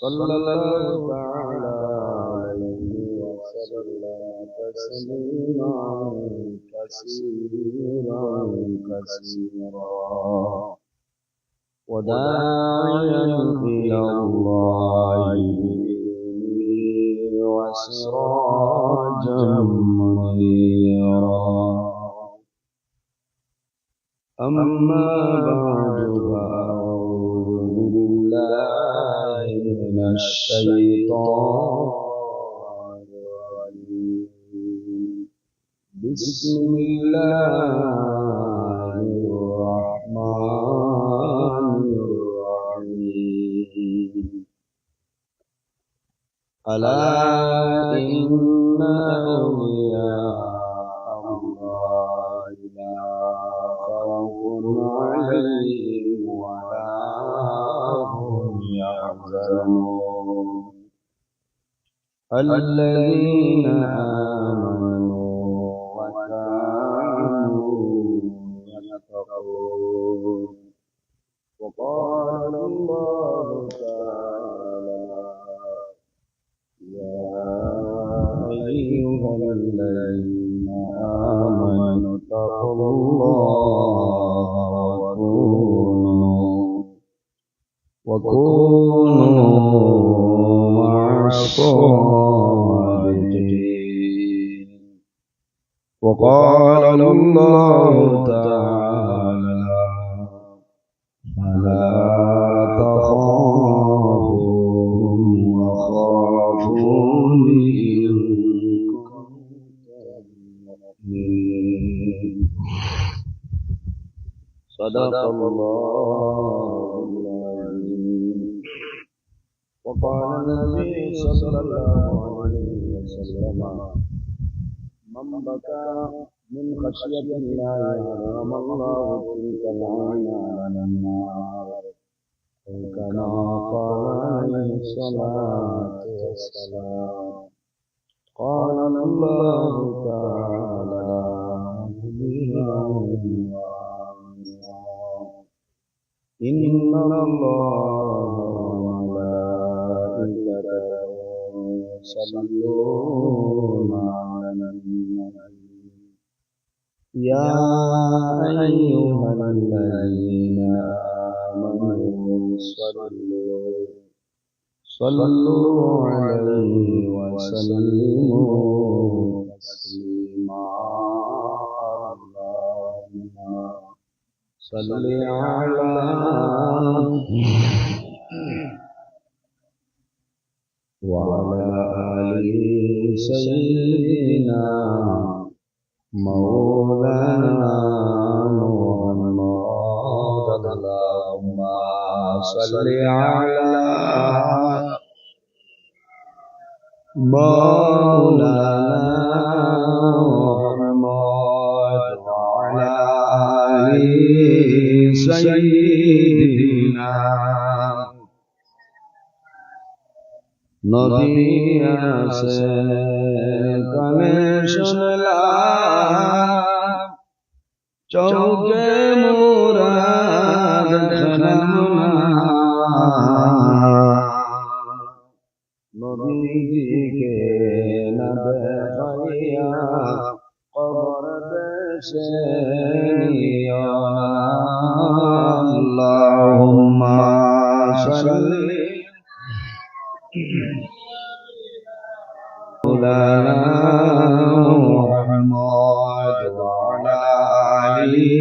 صلى الله تعالى عليه وسلم. تسليما كثيرا كثيرا وداعيا إلى الله وسراجا منيرا أما بعد فأعوذ الشيطان الرجيم بسم الله الرحمن الرحيم ألا إن أولياء الله لا خوف عليهم ولا هم يحزنون الذين آمنوا وكانوا يتقون وقال الله تعالى يا أيها الذين آمنوا اتقوا الله وكونوا وكونوا وقال الله تعالى فلا تخافوهم وخافوني إن صدق الله. بكى من خشية الله حرم الله تلك العين على النار كما قال عليه الصلاة والسلام. قال الله تعالى إن الله وملائكته يصلون يا أيها الذين آمنوا صلوا صلوا عليه وسلموا تسليما. اللهم صل على وعلى آل سيدنا مولانا محمد اللهم صل على مولانا محمد وعلى آل سيدنا নদী আছে কানে শুনলাম 九个 آله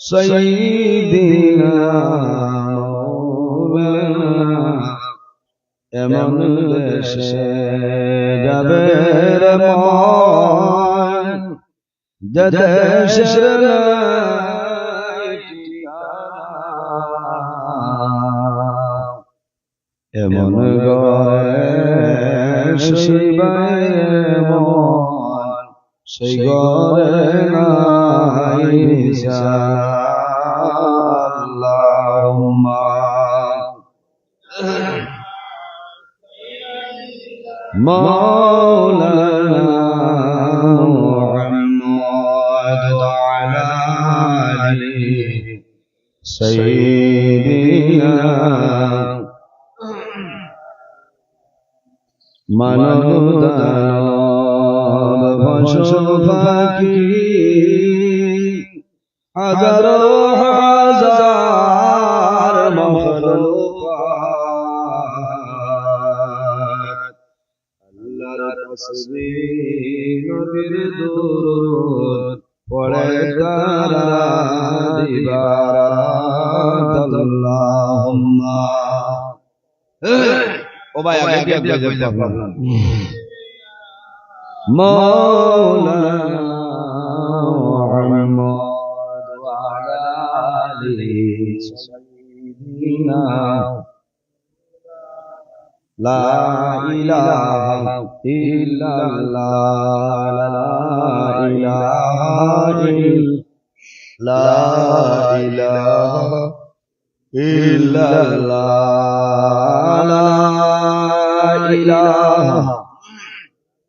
سيدنا مولانا এমন দেশে যাবে রে মন যে দেশের নাই ঠিকানা। এমন গয়ে শিবায় মন সেই গয়ে নাই নিশানা আল্লাহুম্মা مولانا محمد وعلى آله سيدنا মানবদানব পশু পাখি হাজারো হাজার আল্লাহর তসবিহ নবীর পড়ে তারা দিবারাত আল্লাহুম্মা। ও ভাই আগে দিয়ে দিয়ে দিয়ে مولانا محمد وعلى آله سيدنا لا إله إلا الله لا إله إلا لا إله إلا الله لا إله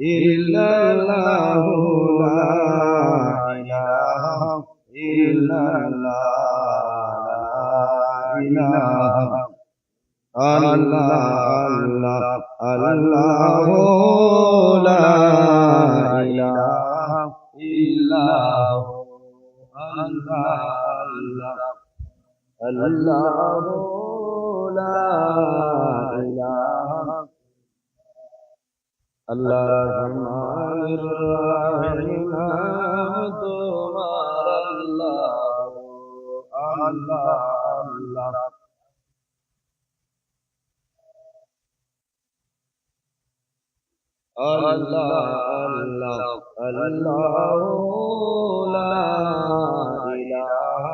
إلا الله لا إله إلا الله لا إله الله الله الله لا إله إلا الله الله الله اللهم الرحمن تمار الله الله الله الله الله الله لا إله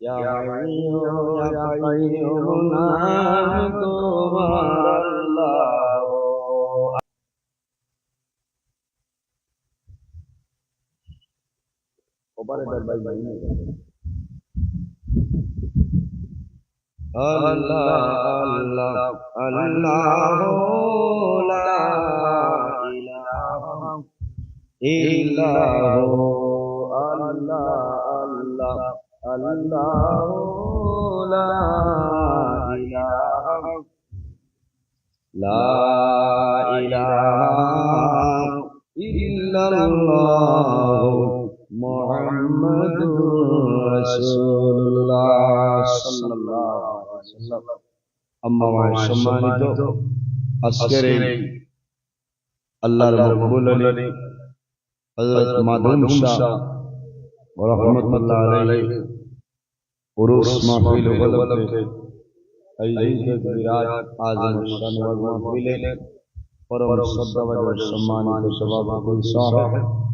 يا عيون يا عيون تمار الله operated by my name. Allah, Allah, Allah, la ilaha illallah, Allah, Allah, Allah, la la ilaha illallah. محمد رسول اللہ صلی اللہ علیہ وسلم۔ اما وان شمانتو اسکرے اللہ رب العلی حضرت مادم شاہ ورحمت اللہ علیہ۔ عروس محفیل غلب کے عیدت ویراج آزم شان ورحمت ویلے اور ہم سب دوجہ شمانی کے شباب کو انسان رہے ہیں۔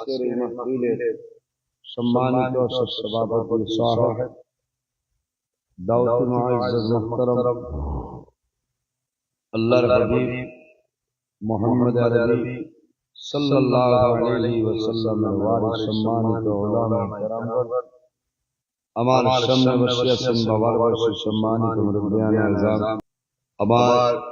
اکثر محفل سمانت اور سب سبابت صاحب۔ دعوت معزز محترم۔ اللہ ربی محمد علی صلی اللہ علیہ وسلم۔ وارث سمانت علماء کرام امان شمع وسیع سن بوار وسیع سمانت مربیان اعظم ابار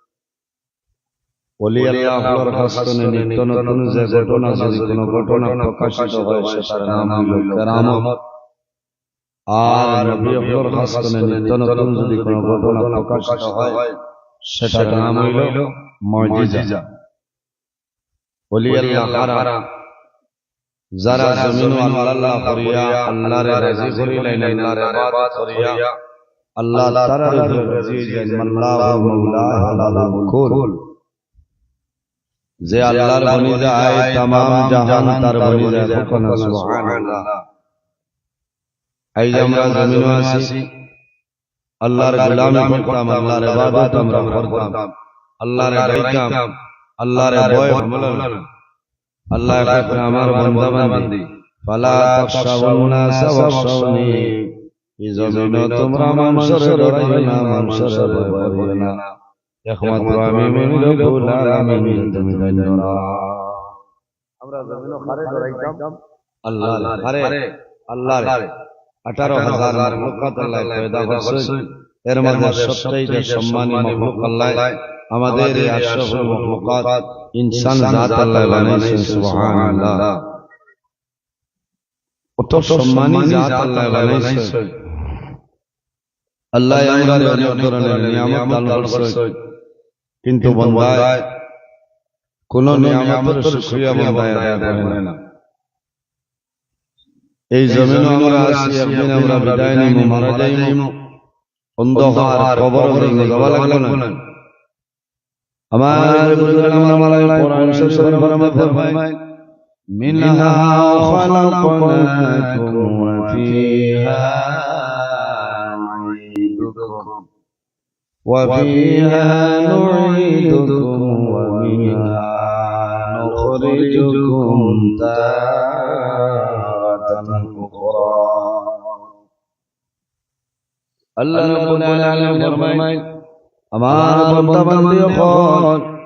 ওলি আল্লাহর হাসনে নিত্য নতুন যে ঘটনা যদি কোনো ঘটনা প্রকাশিত হয় সেটার নাম হইল কেরামত আর নবী আল্লাহর হাসনে নিত্য নতুন যদি কোনো ঘটনা প্রকাশিত হয় সেটার নাম হইল মুজিজা। ওলি আল্লাহরা যারা জমিন আল্লাহ করিয়া আল্লাহর রাজি করিলেন আল্লাহর ইবাদত করিয়া আল্লাহ তাআলা রাজি যে আল্লাহর বনিজা আয় তামাম জাহান তার বনিজা কখন সুবহানাল্লাহ আইজ আমরা জমিন আছি আল্লাহর গোলামি করতাম আল্লাহর ইবাদত আমরা করতাম আল্লাহর ডাইতাম আল্লাহর ভয় হমলাম আল্লাহ কাছে আমার বান্দা বান্দি ফালা তাখশাউনা সাওশাউনি এই জমিন তোমরা মানুষের ডরাইও না মানুষের ভয় করো না একমাত্র আমি মিন রব্বুল আলামিন তুমি জানো আমরা জমিন খারে ডরাইতাম আল্লাহ খারে আল্লাহর 18000 মাখলুকাত আল্লাহ পয়দা করছে এর মধ্যে সবচেয়ে সম্মানী মাখলুক আল্লাহ আমাদের এই আশরাফুল মাখলুকাত ইনসান জাত আল্লাহ বানাইছেন সুবহানাল্লাহ কত সম্মানী জাত আল্লাহ বানাইছেন আল্লাহ আমাদের অনেক ধরনের নিয়ামত দান করছে কিন্তু বন্দায় কোন নিয়ামতের শুকরিয়া বন্দায় আদায় করে না। এই জমিনে আমরা আছি একদিন আমরা বিদায় নিব মারা যাইব অন্ধকার কবর ভেঙে যাওয়া লাগবে না। আমার বুজুর্গ আমার কোরআন শরীফের ফরমা ফরমায় মিনহা খালাকনাকুম ওয়া ফিহা وفيها نعيدكم ومنها نخرجكم تارة أخرى. الله رب العالمين فرمائے أما بندہ بندی